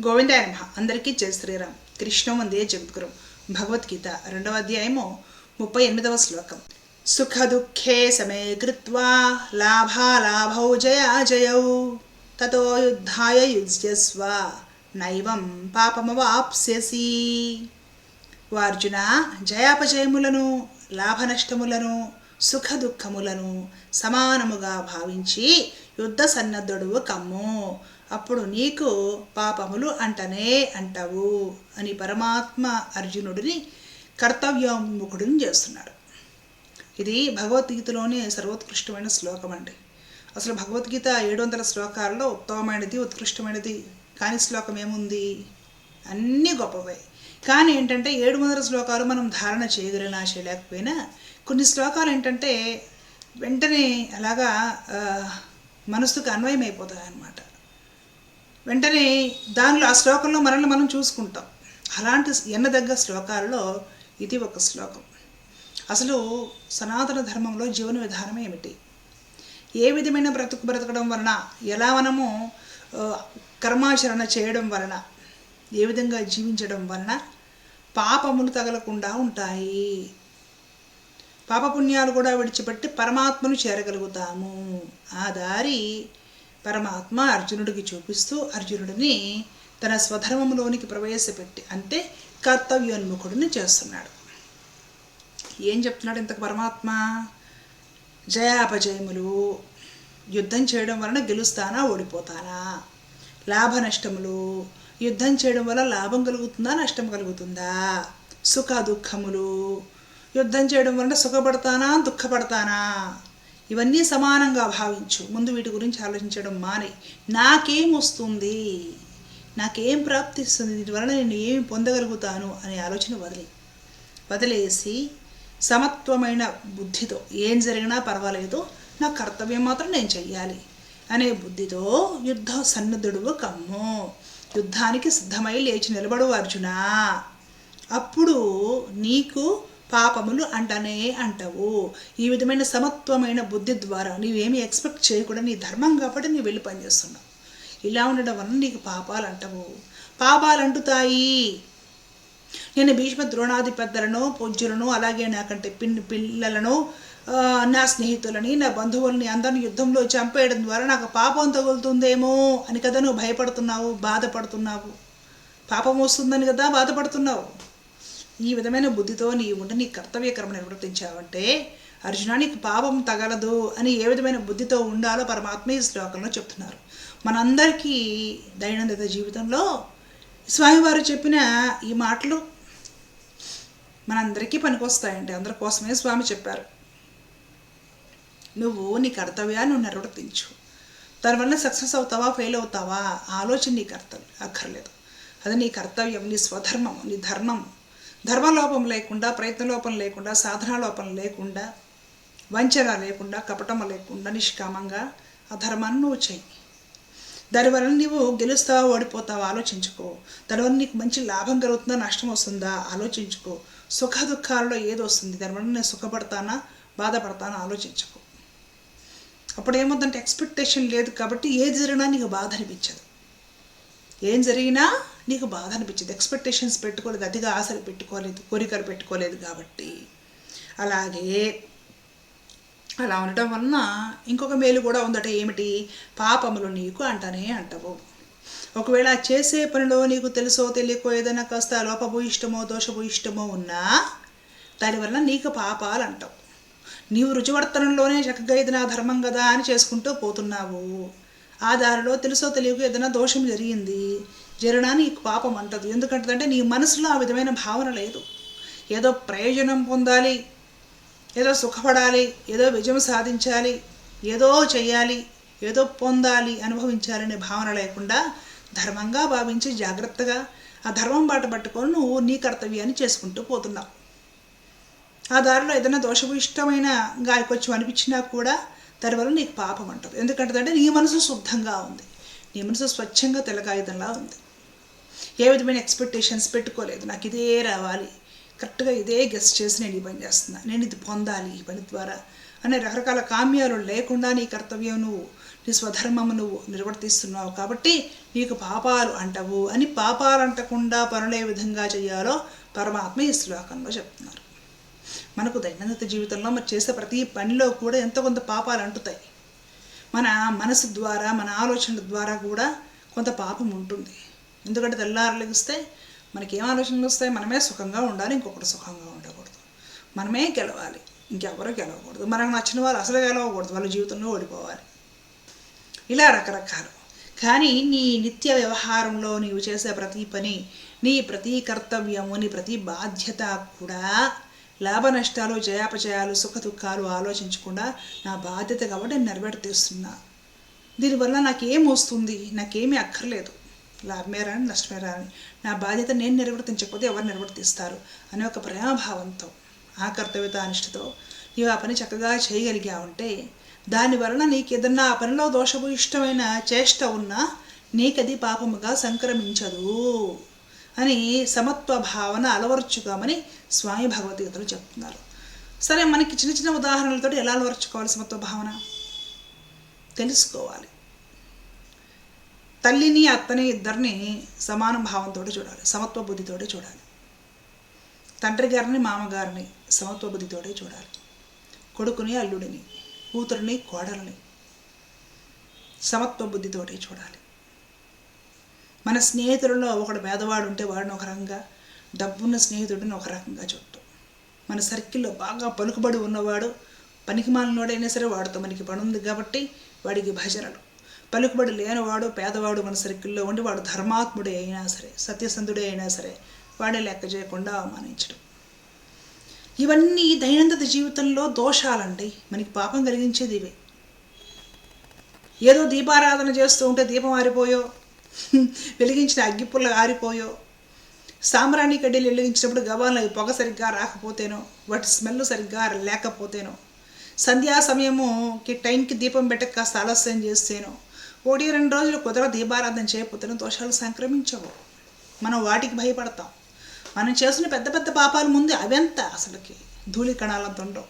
గోవిందాయ నమ అందరికీ జయ శ్రీరామ్. కృష్ణం వందే జగద్గురు భగవద్గీత రెండవ అధ్యాయము ముప్పై ఎనిమిదవ శ్లోకం. సుఖ దుఃఖే సమే కృత్వా లాభాలాభౌ జయా జయౌ. తతో యుద్ధాయ యుజ్యస్వ. నైవం పాపమవాప్స్యసి. వార్జున అర్జున జయాపజయములను లాభనష్టములను సుఖ దుఃఖములను సమానముగా భావించి యుద్ధ సన్నద్ధుడువు కమ్ము. అప్పుడు నీకు పాపములు అంటనే అంటావు అని పరమాత్మ అర్జునుడిని కర్తవ్యోముఖుడిని చేస్తున్నాడు. ఇది భగవద్గీతలోనే సర్వోత్కృష్టమైన శ్లోకం అండి. అసలు భగవద్గీత ఏడు వందల శ్లోకాల్లో ఉత్తమమైనది ఉత్కృష్టమైనది కాని శ్లోకం ఏముంది? అన్నీ గొప్పవే. కానీ ఏంటంటే ఏడు వందల శ్లోకాలు మనం ధారణ చేయగలిగిన చేయలేకపోయినా కొన్ని శ్లోకాలు ఏంటంటే వెంటనే అలాగా మనసుకు అన్వయం అయిపోతాయి అన్నమాట వెంటనే దానిలో ఆ శ్లోకంలో మనల్ని మనం చూసుకుంటాం. అలాంటి ఎన్నదగ్గ శ్లోకాలలో ఇది ఒక శ్లోకం. అసలు సనాతన ధర్మంలో జీవన విధానం ఏమిటి? ఏ విధమైన బ్రతుకు బ్రతకడం వలన ఎలా మనము కర్మాచరణ చేయడం వలన ఏ విధంగా జీవించడం వలన పాపములు తగలకుండా ఉంటాయి? పాపపుణ్యాలు కూడా విడిచిపెట్టి పరమాత్మను చేరగలుగుతాము. ఆ దారి పరమాత్మ అర్జునుడికి చూపిస్తూ అర్జునుడిని తన స్వధర్మంలోనికి ప్రవేశపెట్టి అంటే కర్తవ్యోన్ముఖుడిని చేస్తున్నాడు. ఏం చెప్తున్నాడు ఇంతకు పరమాత్మ? జయాపజయములు యుద్ధం చేయడం వలన గెలుస్తానా ఓడిపోతానా? లాభ నష్టములు యుద్ధం చేయడం వల్ల లాభం కలుగుతుందా నష్టం కలుగుతుందా? సుఖ దుఃఖములు యుద్ధం చేయడం వలన సుఖపడతానా దుఃఖపడతానా? ఇవన్నీ సమానంగా భావించు. ముందు వీటి గురించి ఆలోచించడం మానే. నాకేం వస్తుంది? నాకేం ప్రాప్తిస్తుంది? దీని వలన నేను ఏమి పొందగలుగుతాను? అనే ఆలోచన వదిలి. వదిలేసి సమత్వమైన బుద్ధితో ఏం జరిగినా పర్వాలేదు. నా కర్తవ్యం మాత్రం నేను చెయ్యాలి అనే బుద్ధితో యుద్ధ సన్నద్ధుడు కమ్ము. యుద్ధానికి సిద్ధమై లేచి నిలబడు అర్జున. అప్పుడు నీకు పాపములు అంటనే అంటావు. ఈ విధమైన సమత్వమైన బుద్ధి ద్వారా నీవేమి ఎక్స్పెక్ట్ చేయకూడదు నీ ధర్మం కాబట్టి నీవు వెళ్ళి పనిచేస్తున్నావు ఇలా ఉండడం వలన నీకు పాపాలు అంటవు. పాపాలు అంటుతాయి. నేను భీష్మ ద్రోణాది పెద్దలను పూజ్యులను అలాగే నాకంటే పిన్ని పిల్లలను నా స్నేహితులని నా బంధువులని అందరిని యుద్ధంలో చంపేయడం ద్వారా నాకు పాపం తగులుతుందేమో అని కదా నువ్వు భయపడుతున్నావు బాధపడుతున్నావు. పాపం వస్తుందని కదా బాధపడుతున్నావు. ఈ విధమైన బుద్ధితో నీ ఉండి నీ కర్తవ్యకర్మ నిర్వర్తించావంటే అర్జున నీకు పాపం తగలదు అని ఏ విధమైన బుద్ధితో ఉండాలో పరమాత్మ ఈ శ్లోకంలో చెప్తున్నారు. మనందరికీ దైనందిన జీవితంలో స్వామివారు చెప్పిన ఈ మాటలు మనందరికీ పనికొస్తాయండి. అందరి కోసమే స్వామి చెప్పారు. నువ్వు నీ కర్తవ్యాన్ని నువ్వు నిర్వర్తించు. దానివల్ల సక్సెస్ అవుతావా ఫెయిల్ అవుతావా? ఆలోచన నీ కర్తవ్యం అక్కర్లేదు. అది నీ కర్తవ్యం నీ స్వధర్మం నీ ధర్మం. ధర్మలోపం లేకుండా ప్రయత్నలోపం లేకుండా సాధనా లోపం లేకుండా వంచన లేకుండా కపటం లేకుండా నిష్కామంగా ఆ ధర్మాన్ని నువ్వు చెయ్యి. దానివల్ల నీవు గెలుస్తావా ఓడిపోతావా ఆలోచించుకో. దానివల్ల నీకు మంచి లాభం కలుగుతుందా నష్టం వస్తుందా ఆలోచించుకో. సుఖ దుఃఖాలలో ఏది వస్తుంది దానివల్ల నేను సుఖపడతానా బాధపడతానా ఆలోచించుకో. అప్పుడు ఏమవుతుందంటే ఎక్స్పెక్టేషన్ లేదు కాబట్టి ఏది జరిగినా నీకు బాధ అనిపించదు. ఏం జరిగినా నీకు బాధ అనిపించింది. ఎక్స్పెక్టేషన్స్ పెట్టుకోలేదు. అతిగా ఆశలు పెట్టుకోలేదు. కోరికలు పెట్టుకోలేదు కాబట్టి. అలాగే అలా ఉండటం వలన ఇంకొక మేలు కూడా ఉందట. ఏమిటి? పాపములు నీకు అంటనే అంటవు. ఒకవేళ చేసే పనిలో నీకు తెలుసో తెలియకో ఏదైనా కాస్త లోపభూయిష్టమో దోషభూయిష్టమో ఉన్నా దానివల్ల నీకు పాపాలు అంటావు. నీవు రుచివర్తనంలోనే చక్కగా ఇది నా ధర్మం కదా అని చేసుకుంటూ పోతున్నావు. ఆ దారిలో తెలుసో తెలియక ఏదైనా దోషం జరిగింది. జరిగినా నీకు పాపం అంటదు ఎందుకంటే నీ మనసులో ఆ విధమైన భావన లేదు. ఏదో ప్రయోజనం పొందాలి ఏదో సుఖపడాలి ఏదో విజయం సాధించాలి ఏదో చేయాలి ఏదో పొందాలి అనుభవించాలనే భావన లేకుండా ధర్మంగా భావించి జాగ్రత్తగా ఆ ధర్మం బాట పట్టుకొని నువ్వు నీ కర్తవ్యాన్ని చేసుకుంటూ పోతున్నావు. ఆ దారిలో ఏదైనా దోషభూయిష్టమైన గాయకొచ్చి అనిపించినా కూడా దానివల్ల నీకు పాపం అంటారు ఎందుకంటే అంటే నీ మనసు శుద్ధంగా ఉంది. నీ మనసు స్వచ్ఛంగా తెల్లకాయుధంలా ఉంది. ఏ విధమైన ఎక్స్పెక్టేషన్స్ పెట్టుకోలేదు. నాకు ఇదే రావాలి. కరెక్ట్గా ఇదే గెస్ట్ చేసి నేను ఈ పని చేస్తున్నా. నేను ఇది పొందాలి ఈ పని ద్వారా అనే రకరకాల కామ్యాలు లేకుండా నీ కర్తవ్యం నువ్వు నీ స్వధర్మము నువ్వు నిర్వర్తిస్తున్నావు కాబట్టి నీకు పాపాలు అంటవు అని పాపాలు అంటకుండా పనులు ఏ విధంగా చేయాలో పరమాత్మ ఈ శ్లోకంలో చెప్తున్నారు. మనకు దైనందిన జీవితంలో మనం చేసే ప్రతి పనిలో కూడా ఎంతో కొంత పాపాలు అంటుతాయి. మన మనసు ద్వారా మన ఆలోచనల ద్వారా కూడా కొంత పాపం ఉంటుంది. ఎందుకంటే తెల్లారు లెగిస్తే మనకి ఏం ఆలోచనలు వస్తాయి? మనమే సుఖంగా ఉండాలి ఇంకొకటి సుఖంగా ఉండకూడదు. మనమే గెలవాలి. ఇంకెవరూ గెలవకూడదు. మనకు నచ్చిన వాళ్ళు అసలు గెలవకూడదు. వాళ్ళ జీవితంలో ఓడిపోవాలి. ఇలా రకరకాలు. కానీ నీ నిత్య వ్యవహారంలో నీవు చేసే ప్రతి పని నీ ప్రతి కర్తవ్యము నీ ప్రతి బాధ్యత కూడా లాభ నష్టాలు జయాపజయాలు సుఖ దుఃఖాలు ఆలోచించకుండా నా బాధ్యత కాబట్టి నేను నెరవేర్తీస్తున్నా దీనివల్ల నాకేం వస్తుంది? నాకేమీ అక్కర్లేదు. లాభమే రాని నష్టమే రాని నా బాధ్యత నేను నిర్వర్తించకపోతే ఎవరు నిర్వర్తిస్తారు? అనే ఒక ప్రేమభావంతో ఆ కర్తవ్యత అనిష్టతో నీవు ఆ పని చక్కగా చేయగలిగావంటే దాని వలన నీకు ఏదన్నా ఆ పనిలో దోషపు ఇష్టమైన చేష్ట ఉన్నా నీకది పాపముగా సంక్రమించదు అని సమత్వ భావన అలవరుచుకోమని స్వామి భగవద్గీతలు చెప్తున్నారు. సరే మనకి చిన్న చిన్న ఉదాహరణలతో ఎలా అలవరుచుకోవాలి సమత్వ భావన తెలుసుకోవాలి. తల్లిని అత్తని ఇద్దరిని సమాన భావంతో చూడాలి సమత్వ బుద్ధితో చూడాలి. తండ్రి గారిని మామగారిని సమత్వ బుద్ధితోటే చూడాలి. కొడుకుని అల్లుడిని కూతురిని కోడలిని సమత్వ బుద్ధితోటి చూడాలి. మన స్నేహితులలో ఒకడు పేదవాడు ఉంటే వాడిని ఒక రకంగా డబ్బున్న స్నేహితుడిని ఒక రకంగా చూడటం మన సర్కిల్లో బాగా పలుకుబడి ఉన్నవాడు పనికి మాలినోడైనా సరే వాడితో మనకి పని ఉంది కాబట్టి వాడికి భజనలు. పలుకుబడి లేనివాడు పేదవాడు మన సర్కిల్లో ఉండి వాడు ధర్మాత్ముడే అయినా సరే సత్యసంధుడే అయినా సరే వాడే లెక్క చేయకుండా అవమానించడం ఇవన్నీ దైనందిన జీవితంలో దోషాలండి. మనకి పాపం కలిగించేది ఇవే. ఏదో దీపారాధన చేస్తూ ఉంటే దీపం ఆరిపోయో వెలిగించిన అగ్గిపుల్ల ఆరిపోయో సాంబ్రాణి కడ్డీలు వెలిగించినప్పుడు గవాలను అవి పొగ సరిగ్గా రాకపోతేనో వాటి స్మెల్ సరిగ్గా లేకపోతేనో సంధ్యా సమయముకి టైంకి దీపం పెట్టక కాస్త ఆలస్యం చేస్తేనో ఒకటి రెండు రోజులు కుదర దీపారాధన చేయకపోతేనో దోషాలు సంక్రమించవు. మనం వాటికి భయపడతాం. మనం చేసిన పెద్ద పెద్ద పాపాల ముందు అవెంత అసలుకి ధూళి కణాలంత ఉండవు.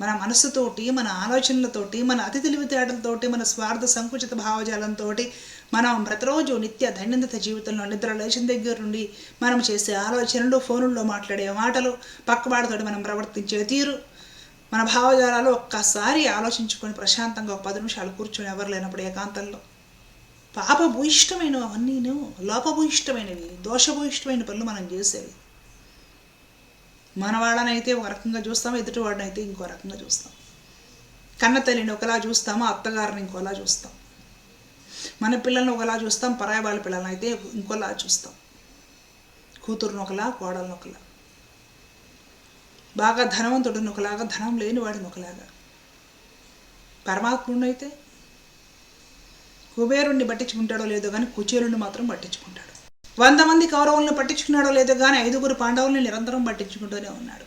మన మనస్సుతోటి మన ఆలోచనలతోటి మన అతి తెలివితేటలతోటి మన స్వార్థ సంకుచిత భావజాలంతో మనం ప్రతిరోజు నిత్య దైనందిత జీవితంలో నిద్ర లేచిన దగ్గర నుండి మనం చేసే ఆలోచనలు ఫోనుల్లో మాట్లాడే మాటలు పక్కవాడితోటి మనం ప్రవర్తించే తీరు మన భావజాలాలు ఒక్కసారి ఆలోచించుకొని ప్రశాంతంగా ఒక పది నిమిషాలు కూర్చొని ఎవరు లేనప్పుడు ఏకాంతంలో. పాపభూయిష్టమైనవి అవన్నీను లోపభూయిష్టమైనవి దోషభూయిష్టమైన పనులు మనం చేసేవి. మన వాళ్ళనైతే ఒక రకంగా చూస్తాం ఎదుటివాడినైతే ఇంకో రకంగా చూస్తాం. కన్న తల్లిని ఒకలా చూస్తాము అత్తగారిని ఇంకోలా చూస్తాం. మన పిల్లల్ని ఒకలా చూస్తాం పరాయి వాళ్ళ పిల్లల్ని అయితే ఇంకోలా చూస్తాం. కూతురుని ఒకలా కోడలను ఒకలా. బాగా ధనవంతుడిని ఒకలాగా ధనం లేని వాడిని ఒకలాగా. పరమాత్ముడినైతే కుబేరుణ్ణి పట్టించుకుంటాడో లేదో కానీ కుచేరుణ్ణి మాత్రం పట్టించుకుంటాడు. వంద మంది కౌరవులను పట్టించుకున్నాడో లేదో కానీ ఐదుగురు పాండవుల్ని నిరంతరం పట్టించుకుంటూనే ఉన్నాడు.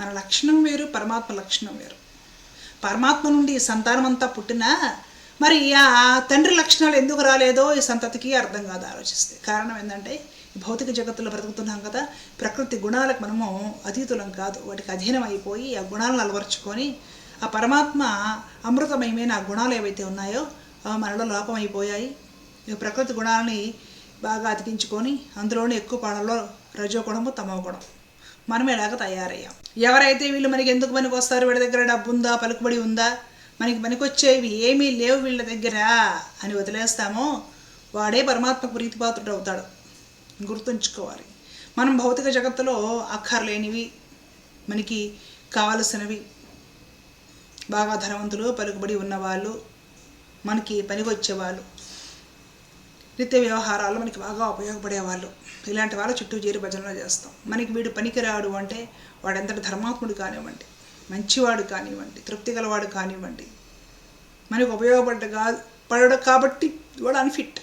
మన లక్షణం వేరు పరమాత్మ లక్షణం వేరు. పరమాత్మ నుండి ఈ సంతానం అంతా పుట్టినా మరి ఆ తండ్రి లక్షణాలు ఎందుకు రాలేదో ఈ సంతతికి అర్థం కాదు ఆలోచిస్తే. కారణం ఏంటంటే భౌతిక జగత్తులో బ్రతుకుతున్నాం కదా ప్రకృతి గుణాలకు మనము అతీతులం కాదు. వాటికి అధీనం అయిపోయి ఆ గుణాలను అలవరుచుకొని ఆ పరమాత్మ అమృతమయమైన ఆ గుణాలు ఏవైతే ఉన్నాయో అవి మనలో లోపం అయిపోయాయి ప్రకృతి గుణాలని బాగా అతికించుకొని అందులోనే ఎక్కువ పాడల్లో రజోగుణము తమోగుణం మనం ఎలాగ తయారయ్యాం? ఎవరైతే వీళ్ళు మనకి ఎందుకు పనికి వస్తారు? వీళ్ళ దగ్గర డబ్బు ఉందా? పలుకుబడి ఉందా? మనకి పనికొచ్చేవి ఏమీ లేవు వీళ్ళ దగ్గర అని వదిలేస్తామో వాడే పరమాత్మకు ప్రీతిపాత్రుడు అవుతాడు. గుర్తుంచుకోవాలి. మనం భౌతిక జగత్తులో అక్కర్లేనివి మనకి కావలసినవి బాగా ధనవంతులు పలుకుబడి ఉన్నవాళ్ళు మనకి పనికొచ్చేవాళ్ళు నిత్య వ్యవహారాలు మనకి బాగా ఉపయోగపడేవాళ్ళు. ఇలాంటి వాళ్ళ చుట్టూ చేరి భజనలు చేస్తాం. మనకి వీడు పనికిరాడు అంటే వాడు ఎంతటి ధర్మాత్ముడు కానివ్వండి మంచివాడు కానివ్వండి తృప్తి గలవాడు కానివ్వండి మనకు ఉపయోగపడ్డ కాదు పడడు కాబట్టి వాడు అన్ఫిట్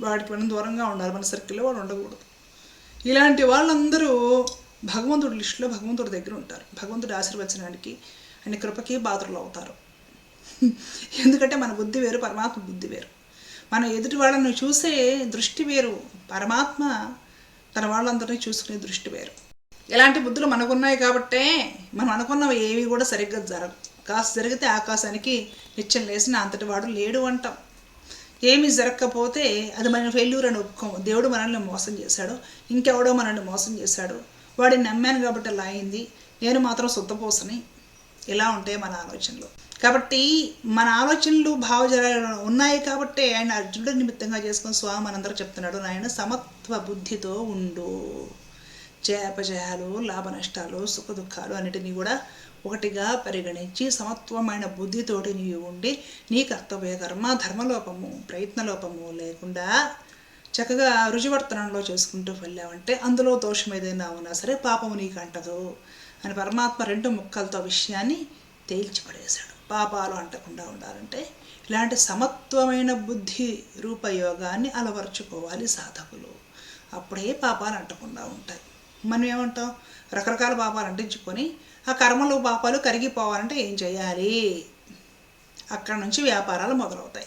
వాడికి మనం దూరంగా ఉండాలి మన సర్కిల్లో వాడు ఉండకూడదు. ఇలాంటి వాళ్ళందరూ భగవంతుడి లిస్టులో భగవంతుడి దగ్గర ఉంటారు. భగవంతుడి ఆశీర్వచనానికి ఆయన కృపకి పాత్రలు అవుతారు. ఎందుకంటే మన బుద్ధి వేరు పరమాత్మ బుద్ధి వేరు. మన ఎదుటి వాళ్ళని చూసే దృష్టి వేరు. పరమాత్మ తన వాళ్ళందరినీ చూసుకునే దృష్టి వేరు. ఇలాంటి బుద్ధులు మనకున్నాయి కాబట్టే మనం అనుకున్నవి ఏవి కూడా సరిగ్గా జరగవు కాస్త జరిగితే ఆకాశానికి నిత్యం లేచిన అంతటి వాడు లేడు అంటాం. ఏమి జరగకపోతే అది మన ఫెయిల్యూర్ అని ఒప్పుకోము. దేవుడు మనల్ని మోసం చేశాడు. ఇంకెవడో మనల్ని మోసం చేశాడు. వాడిని నమ్మాను కాబట్టి అలా అయింది. నేను మాత్రం సొత్తపోసని ఇలా ఉంటాయి మన ఆలోచనలు. కాబట్టి మన ఆలోచనలు భావజాలు ఉన్నాయి కాబట్టి ఆయన అర్జునుడు నిమిత్తంగా చేసుకుని స్వామి మనందరూ చెప్తున్నాడు నాయన సమత్వ బుద్ధితో ఉండు. జయాపజయాలు లాభ నష్టాలు సుఖ దుఃఖాలు అన్నిటినీ కూడా ఒకటిగా పరిగణించి సమత్వమైన బుద్ధితోటి నీవు ఉండి నీ కర్తవ్య కర్మ ధర్మలోపము ప్రయత్నలోపము లేకుండా చక్కగా రుజువర్తనంలో చేసుకుంటూ వెళ్ళావంటే అందులో దోషం ఏదైనా ఉన్నా సరే పాపము నీకు అంటదు అని పరమాత్మ రెండు ముక్కలతో విషయాన్ని తేల్చి పడేశాడు. పాపాలు అంటకుండా ఉండాలంటే ఇలాంటి సమత్వమైన బుద్ధి రూపయోగాన్ని అలవరుచుకోవాలి సాధకులు. అప్పుడే పాపాలు అంటకుండా ఉంటాయి. మనం ఏమంటాం? రకరకాల పాపాలు అంటించుకొని ఆ కర్మలు పాపాలు కరిగిపోవాలంటే ఏం చేయాలి? అక్కడ నుంచి వ్యాపారాలు మొదలవుతాయి.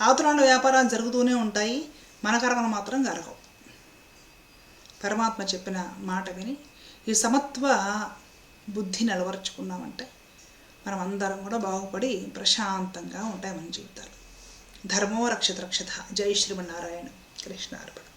ఆతురాలు వ్యాపారాలు జరుగుతూనే ఉంటాయి. మన కర్మలు మాత్రం జరగవు. పరమాత్మ చెప్పిన మాట విని ఈ సమత్వ బుద్ధి నిలవరుచుకున్నామంటే మనం అందరం కూడా బాగుపడి ప్రశాంతంగా ఉంటాయి మన జీవితాలు. ధర్మో రక్షత రక్షత. జై శ్రీమన్నారాయణ. కృష్ణ అర్పణ